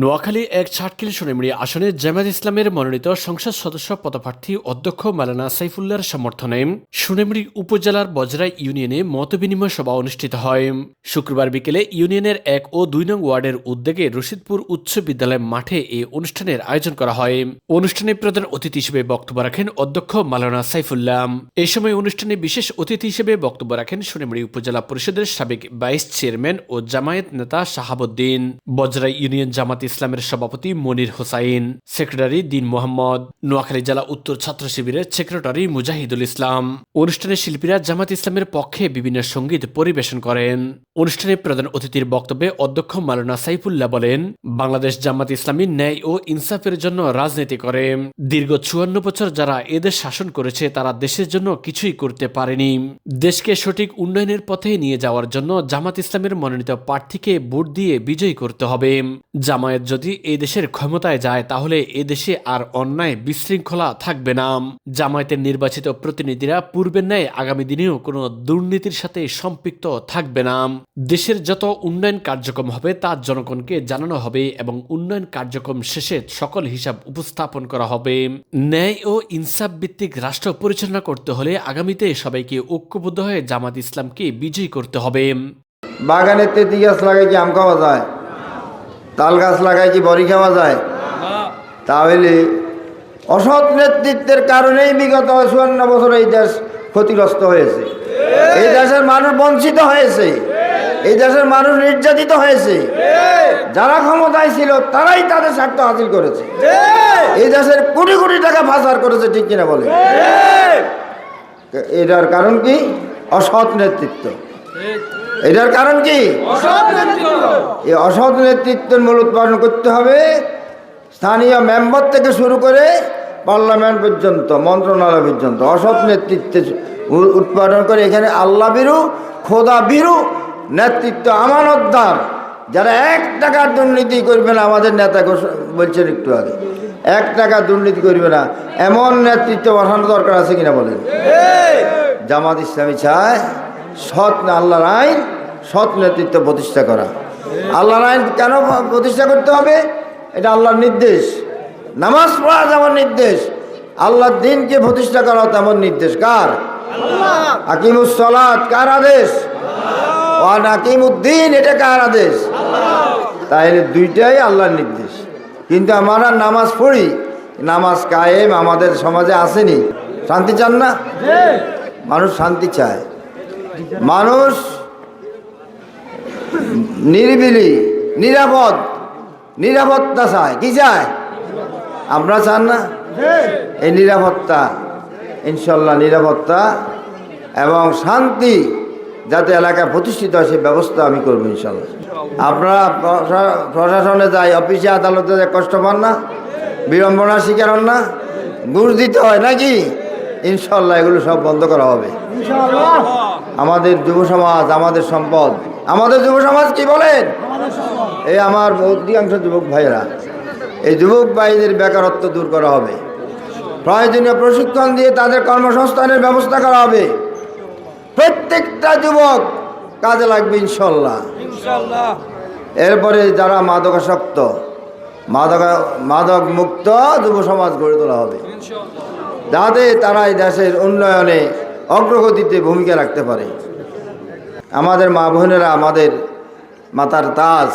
নোয়াখালী এক ছাটকিল সোনেমুড়ি আসনে জামাত ইসলামের মনোনীত সংসদ সদস্য পদপ্রার্থী অধ্যক্ষ মালানা সাইফুল্লাহর সমর্থনে সোনেমুড়ি উপজেলার বজরাই ইউনিয়নে মতবিনিময় সভা অনুষ্ঠিত হয়। শুক্রবার বিকেলে ইউনিয়নের এক ও দুই নং ওয়ার্ডের উদ্যোগে রশিদপুর উচ্চ বিদ্যালয় মাঠে এই অনুষ্ঠানের আয়োজন করা হয়। অনুষ্ঠানে প্রধান অতিথি হিসেবে বক্তব্য রাখেন অধ্যক্ষ মালানা সাইফুল্লাহ। এই সময় অনুষ্ঠানে বিশেষ অতিথি হিসেবে বক্তব্য রাখেন সোনেমুড়ি উপজেলা পরিষদের সাবেক ভাইস চেয়ারম্যান ও জামায়াত নেতা শাহাবুদ্দিন। বজরাই ইউনিয়ন জামাত ইসলামের সভাপতি মনির হোসাইন, সেক্রেটারি দিন মোহাম্মদ, নোয়াখালী জেলা উত্তর ছাত্র শিবিরের সেক্রেটারি মুজাহিদুল ইসলাম। অনুষ্ঠানে শিল্পীরা জামাত ইসলামের পক্ষে বিভিন্ন সংগীত পরিবেশন করেন। অনুষ্ঠানে প্রধান অতিথির বক্তব্যে অধ্যক্ষ মালানা সাইফুল্লাহ বলেন, বাংলাদেশ জামাত ইসলামী ন্যায় ও ইনসাফের জন্য রাজনীতি করে। দীর্ঘ চুয়ান্ন বছর যারা এদের শাসন করেছে, তারা দেশের জন্য কিছুই করতে পারেনি। দেশকে সঠিক উন্নয়নের পথে নিয়ে যাওয়ার জন্য জামাত ইসলামের মনোনীত প্রার্থীকে ভোট দিয়ে বিজয়ী করতে হবে। জামায়াত যদি এই দেশের ক্ষমতায় যায়, তাহলে এ দেশে আর অন্যায় বিশৃঙ্খলা থাকবে না। জামায়াতের নির্বাচিত প্রতিনিধিরা পূর্বের ন্যায় আগামী দিনেও কোনো দুর্নীতির সাথে সম্পৃক্ত থাকবে না। দেশের যত উন্নয়ন কার্যক্রম হবে, তা জনগণকে জানানো হবে এবং উন্নয়ন কার্যক্রম শেষে সকল হিসাব উপস্থাপন করা হবে। ন্যায় ও ইনসাফ ভিত্তিক রাষ্ট্র পরিচালনা করতে হলে আগামীতে সবাইকে ঐক্যবদ্ধ হয়ে জামাত ইসলামকে বিজয়ী করতে হবে। বাগানে তেঁতি গাছ লাগাই কি আম খাওয়া যায়। তাল গাছ লাগাই কি বড়ি খাওয়া যায়। তাহলে অসৎ নেতৃত্বের কারণেই বিগত চুয়ান্ন বছর এই দেশ ক্ষতিগ্রস্ত হয়েছে। এই দেশের মানুষ বঞ্চিত হয়েছে। এই দেশের মানুষ নির্যাতিত হয়েছে। যারা ক্ষমতায় ছিল, তারাই তাদের স্বার্থ হাসিল করেছে। এই দেশের কোটি কোটি টাকা পাচার করেছে, ঠিক কিনা বলে এটার কারণ কি? অসৎ নেতৃত্ব। এটার কারণ কি? এই অসৎ নেতৃত্বের মূল উৎপাদন করতে হবে। স্থানীয় মেম্বার থেকে শুরু করে পার্লামেন্ট পর্যন্ত মন্ত্রণালয় পর্যন্ত অসৎ নেতৃত্বে উৎপাদন করে এখানে আল্লাহ বিরু খোদা বিরু নেতৃত্ব আমানতদার। যারা এক টাকার দুর্নীতি করবে না আমাদের নেতা বলছেন একটু আগে এক টাকা দুর্নীতি করবে না। এমন নেতৃত্ব বসানো দরকার আছে কিনা বলেন? জামাত ইসলামী চায় সৎ না আল্লাহর আইন সৎ নেতৃত্ব প্রতিষ্ঠা করা। আল্লাহর আইন কেন প্রতিষ্ঠা করতে হবে? এটা আল্লাহর নির্দেশ। নামাজ পড়া যেমন নির্দেশ আল্লাহর দিনকে প্রতিষ্ঠা করা তেমন নির্দেশ। কার? আকিমুস সলাত কার আদেশ? ওয়ান আকিমুদ্দিন এটা কার আদেশ? তাইলে দুইটাই আল্লাহর নির্দেশ। কিন্তু আমরা নামাজ পড়ি নামাজ কায়েম আমাদের সমাজে আসেনি। শান্তি চান না? মানুষ শান্তি চায়। মানুষ নিরিবিলি, নিরাপদ, নিরাপত্তা চায়। কি চায়? আমরা চান না? এই নিরাপত্তা, ইনশাল্লাহ নিরাপত্তা এবং শান্তি যাতে এলাকায় প্রতিষ্ঠিত হয় সেই ব্যবস্থা আমি করব ইনশাল্লাহ। আপনারা প্রশাসনে যাই, অফিসে, আদালতে যায় কষ্ট পান না? বিড়ম্বনার শিকার হন না? ঘুষ দিতে হয় নাকি? ইনশাল্লাহ এগুলো সব বন্ধ করা হবে। আমাদের যুব সমাজ আমাদের সম্পদ। আমাদের যুব সমাজ কি বলেন? এই আমার অধিকাংশ যুবক ভাইয়েরা এই যুবক ভাইদের বেকারত্ব দূর করা হবে। প্রয়োজনীয় প্রশিক্ষণ দিয়ে তাদের কর্মসংস্থানের ব্যবস্থা করা হবে। প্রত্যেকটা যুবক কাজে লাগবে ইনশাল্লাহ এরপরে যারা মাদকাসক্ত মাদক মাদক মুক্ত যুব সমাজ গড়ে তোলা হবে। যাতে তারা এই দেশের উন্নয়নে অগ্রগতিতে ভূমিকা রাখতে পারে। আমাদের মা বোনেরা আমাদের মাতার তাজ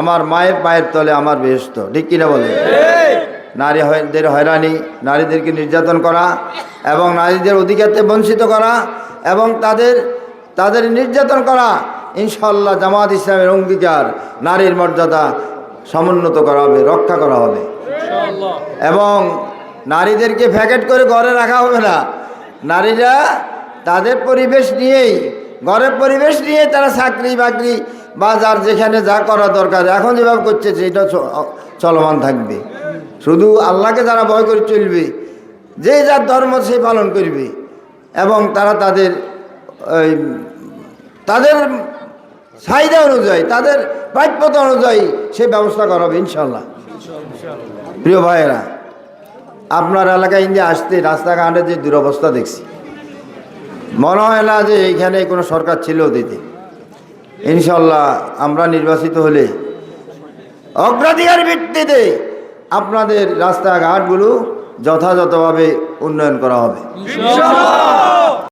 আমার মায়ের পায়ের তলে আমার বেহস্ত ঠিক কিনা বলে নারীদের হয়রানি নারীদেরকে নির্যাতন করা এবং নারীদের অধিকারতে বঞ্চিত করা এবং তাদের তাদের নির্যাতন করা ইনশাল্লাহ জামাত ইসলামের অঙ্গীকার নারীর মর্যাদা সমুন্নত করা হবে রক্ষা করা হবে। এবং নারীদেরকে প্যাকেট করে ঘরে রাখা হবে না। নারীরা তাদের পরিবেশ নিয়েই, ঘরের পরিবেশ নিয়ে তারা চাকরি বাকরি বা যার যেখানে যা করা দরকার, এখন যেভাবে করছে সেটা চলমান থাকবে। শুধু আল্লাহকে যারা ভয় করে চলবে, যে যার ধর্ম সে পালন করবে, এবং তারা তাদের ওই তাদের চাহিদা অনুযায়ী, তাদের প্রাপ্যতা অনুযায়ী সে ব্যবস্থা করা হবে ইনশাল্লাহ প্রিয় ভাইয়েরা আপনার এলাকায় ইন্ডিয়া আসতে রাস্তাঘাটে যে দুরবস্থা দেখছি। মনে হয় না যে এইখানে কোনো সরকার ছিল দিতে। ইনশাল্লাহ আমরা নির্বাচিত হলে অগ্রাধিকার ভিত্তিতে আপনাদের রাস্তাঘাটগুলো যথাযথভাবে উন্নয়ন করা হবে।